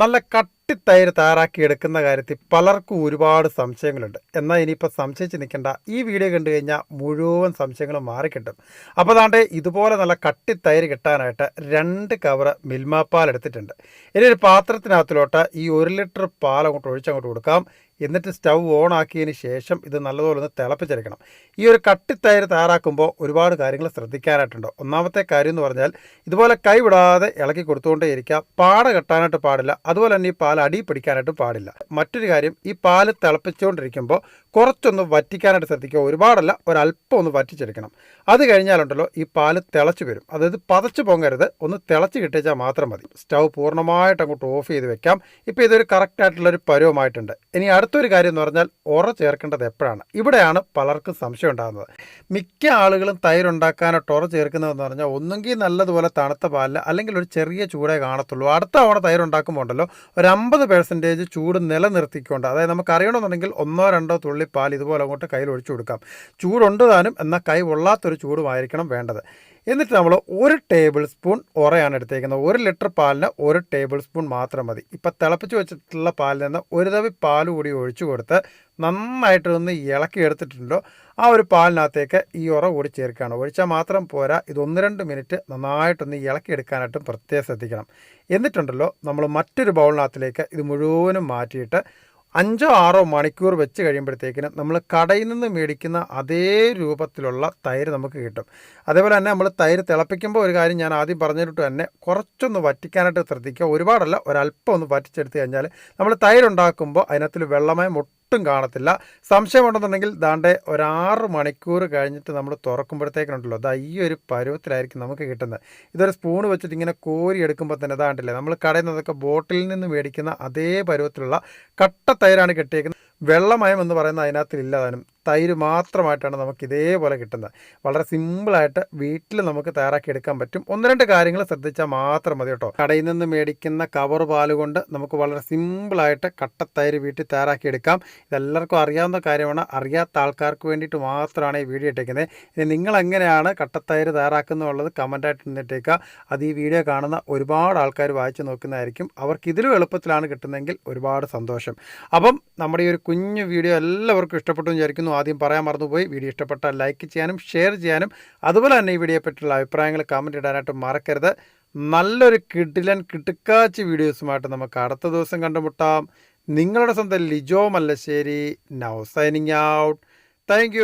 നല്ല കട്ടി തൈര് തയ്യാറാക്കി എടുക്കുന്ന കാര്യത്തിൽ പലർക്കും ഒരുപാട് സംശയങ്ങളുണ്ട്. എന്നാൽ ഇനിയിപ്പോൾ സംശയിച്ച് നിൽക്കേണ്ട ഈ വീഡിയോ കണ്ടു കഴിഞ്ഞാൽ മുഴുവൻ സംശയങ്ങളും മാറിക്കിട്ടും. അപ്പോൾ അതാണ്ട് ഇതുപോലെ നല്ല കട്ടി തൈര് കിട്ടാനായിട്ട് രണ്ട് കവറ് മിൽമാപ്പാൽ എടുത്തിട്ടുണ്ട്. ഇനി ഒരു പാത്രത്തിനകത്തിലോട്ട് ഈ ഒരു ലിറ്റർ പാൽ അങ്ങോട്ട് ഒഴിച്ചങ്ങോട്ട് കൊടുക്കാം. എന്നിട്ട് സ്റ്റൗ ഓൺ ആക്കിയതിന് ശേഷം ഇത് നല്ലതുപോലെ ഒന്ന് തിളപ്പിച്ചെടുക്കണം. ഈ ഒരു കട്ടിത്തൈര് തയ്യാറാക്കുമ്പോൾ ഒരുപാട് കാര്യങ്ങൾ ശ്രദ്ധിക്കാനായിട്ടുണ്ട്. ഒന്നാമത്തെ കാര്യം എന്ന് പറഞ്ഞാൽ ഇതുപോലെ കൈ വിടാതെ ഇളക്കി കൊടുത്തുകൊണ്ടേ ഇരിക്കുക പാട കെട്ടാനായിട്ട് പാടില്ല. അതുപോലെ തന്നെ ഈ പാൽ അടി പിടിക്കാനായിട്ട് പാടില്ല. മറ്റൊരു കാര്യം ഈ പാൽ തിളപ്പിച്ചുകൊണ്ടിരിക്കുമ്പോൾ കുറച്ചൊന്ന് വറ്റിക്കാനായിട്ട് ശ്രദ്ധിക്കുക. ഒരുപാടല്ല ഒരല്പം ഒന്ന് വറ്റിച്ചെടുക്കണം. അത് കഴിഞ്ഞാലുണ്ടല്ലോ ഈ പാൽ തിളച്ചു വരും. അതായത് പതച്ച് പൊങ്ങരുത്. ഒന്ന് തിളച്ച് കിട്ടിച്ചാൽ മാത്രം മതി. സ്റ്റൗ പൂർണമായിട്ട് അങ്ങോട്ട് ഓഫ് ചെയ്ത് വെക്കാം. ഇപ്പോൾ ഇതൊരു കറക്റ്റായിട്ടുള്ളൊരു പരുവമായിട്ടുണ്ട്. ഇനി അടുത്തൊരു കാര്യം എന്ന് പറഞ്ഞാൽ ഉറ ചേർക്കേണ്ടത് എപ്പോഴാണ്? ഇവിടെയാണ് പലർക്കും സംശയം ഉണ്ടാകുന്നത്. മിക്ക ആളുകളും തൈരുണ്ടാക്കാനായിട്ട് ഉറ ചേർക്കുന്നതെന്ന് പറഞ്ഞാൽ ഒന്നുകിൽ നല്ലതുപോലെ തണുത്ത പാലിൽ അല്ലെങ്കിൽ ഒരു ചെറിയ ചൂടേ കാണത്തുള്ളൂ. അടുത്ത തവണ തൈരുണ്ടാക്കുമ്പോൾ ഉണ്ടല്ലോ ഒരു അമ്പത് പെർസെന്റേജ് ചൂട് നിലനിർത്തിക്കൊണ്ട് അതായത് നമുക്ക് അറിയണമെന്നുണ്ടെങ്കിൽ ഒന്നോ രണ്ടോ തുള്ളി പാൽ ഇതുപോലെ അങ്ങോട്ട് കയ്യിൽ ഒഴിച്ചു കൊടുക്കാം. ചൂടുണ്ട് താനും എന്നാൽ കൈ കൊള്ളാത്തൊരു ചൂടുമായിരിക്കണം വേണ്ടത്. എന്നിട്ട് നമ്മൾ ഒരു ടേബിൾ സ്പൂൺ ഉറയാണ് എടുത്തേക്കുന്നത്. ഒരു ലിറ്റർ പാലിന് ഒരു ടേബിൾ സ്പൂൺ മാത്രം മതി. ഇപ്പം തിളപ്പിച്ച് വെച്ചിട്ടുള്ള പാലിൽ നിന്ന് ഒരു തവി പാൽ കൂടി ഒഴിച്ചു കൊടുത്ത് നന്നായിട്ടൊന്ന് ഇളക്കി എടുത്തിട്ടുണ്ടോ ആ ഒരു പാലിനകത്തേക്ക് ഈ ഉറ കൂടി ചേർക്കുകയാണ്. ഒഴിച്ചാൽ മാത്രം പോരാ. ഇത് ഒന്ന് രണ്ട് മിനിറ്റ് നന്നായിട്ടൊന്ന് ഇളക്കി എടുക്കാനായിട്ടും പ്രത്യേകം ശ്രദ്ധിക്കണം. എന്നിട്ടുണ്ടല്ലോ നമ്മൾ മറ്റൊരു ബൗളിനകത്തിലേക്ക് ഇത് മുഴുവനും മാറ്റിയിട്ട് അഞ്ചോ ആറോ മണിക്കൂർ വെച്ച് കഴിയുമ്പോഴത്തേക്കിന് നമ്മൾ കടയിൽ നിന്ന് മേടിക്കുന്ന അതേ രൂപത്തിലുള്ള തൈര് നമുക്ക് കിട്ടും. അതേപോലെ തന്നെ നമ്മൾ തൈര് തിളപ്പിക്കുമ്പോൾ ഒരു കാര്യം ഞാൻ ആദ്യം പറഞ്ഞിട്ട് തന്നെ കുറച്ചൊന്ന് വറ്റിക്കാനായിട്ട് ശ്രദ്ധിക്കുക. ഒരുപാടല്ല ഒരല്പം ഒന്ന് വറ്റിച്ചെടുത്ത് കഴിഞ്ഞാൽ നമ്മൾ തൈരുണ്ടാക്കുമ്പോൾ അതിനകത്തിൽ വെള്ളമയം ഒട്ടും കാണത്തില്ല. സംശയമുണ്ടെന്നുണ്ടെങ്കിൽ ദാണ്ടെ ഒരാറ് മണിക്കൂർ കഴിഞ്ഞിട്ട് നമ്മൾ തുറക്കുമ്പോഴത്തേക്കുണ്ടല്ലോ അതാ ഈ ഒരു പരുവത്തിലായിരിക്കും നമുക്ക് കിട്ടുന്നത്. ഇതൊരു സ്പൂൺ വെച്ചിട്ട് ഇങ്ങനെ കോരി എടുക്കുമ്പോൾ തന്നെ ദാണ്ടില്ലേ നമ്മൾ കടയിൽ നിന്നൊക്കെ ബോട്ടിൽ നിന്ന് മേടിക്കുന്ന അതേ പരുവത്തിലുള്ള കട്ട തൈരാണ് കിട്ടിയേക്കുന്നത്. വെള്ളമയം എന്ന് പറയുന്ന അതിനകത്തില്ല താനും. തൈര് മാത്രമായിട്ടാണ് നമുക്ക് ഇതേപോലെ കിട്ടുന്നത്. വളരെ സിമ്പിളായിട്ട് വീട്ടിൽ നമുക്ക് തയ്യാറാക്കി എടുക്കാൻ പറ്റും. ഒന്ന് രണ്ട് കാര്യങ്ങൾ ശ്രദ്ധിച്ചാൽ മാത്രം മതി കേട്ടോ. കടയിൽ നിന്ന് മേടിക്കുന്ന കവർ പാൽ കൊണ്ട് നമുക്ക് വളരെ സിമ്പിളായിട്ട് കട്ടത്തൈര് വീട്ടിൽ തയ്യാറാക്കി എടുക്കാം ഇതെല്ലാവർക്കും അറിയാവുന്ന കാര്യമാണ്. അറിയാത്ത ആൾക്കാർക്ക് വേണ്ടിയിട്ട് മാത്രമാണ് ഈ വീഡിയോ ഇട്ടേക്കുന്നത്. ഇനി നിങ്ങൾ എങ്ങനെയാണ് കട്ടത്തൈര് തയ്യാറാക്കുന്നുള്ളത് കമന്റായിട്ട് നിന്നിട്ടേക്കുക. അത് ഈ വീഡിയോ കാണുന്ന ഒരുപാട് ആൾക്കാർ വായിച്ച് നോക്കുന്നതായിരിക്കും. അവർക്ക് ഇതിലും എളുപ്പത്തിലാണ് കിട്ടുന്നതെങ്കിൽ ഒരുപാട് സന്തോഷം. അപ്പം നമ്മുടെ ഈ ഒരു കുഞ്ഞു വീഡിയോ എല്ലാവർക്കും ഇഷ്ടപ്പെട്ടു എന്ന് ആദ്യം പറയാൻ മറന്നുപോയി. വീഡിയോ ഇഷ്ടപ്പെട്ടാൽ ലൈക്ക് ചെയ്യാനും ഷെയർ ചെയ്യാനും അതുപോലെ തന്നെ ഈ വീഡിയോയെ പറ്റിയുള്ള അഭിപ്രായങ്ങൾ കമന്റ് ഇടാനായിട്ട് മറക്കരുത്. നല്ലൊരു കിടിലൻ കിട്ടുക്കാച്ച് വീഡിയോസുമായിട്ട് നമുക്ക് അടുത്ത ദിവസം കണ്ടുമുട്ടാം. നിങ്ങളുടെ സ്വന്തം Lijo Mallassery. Now signing out thank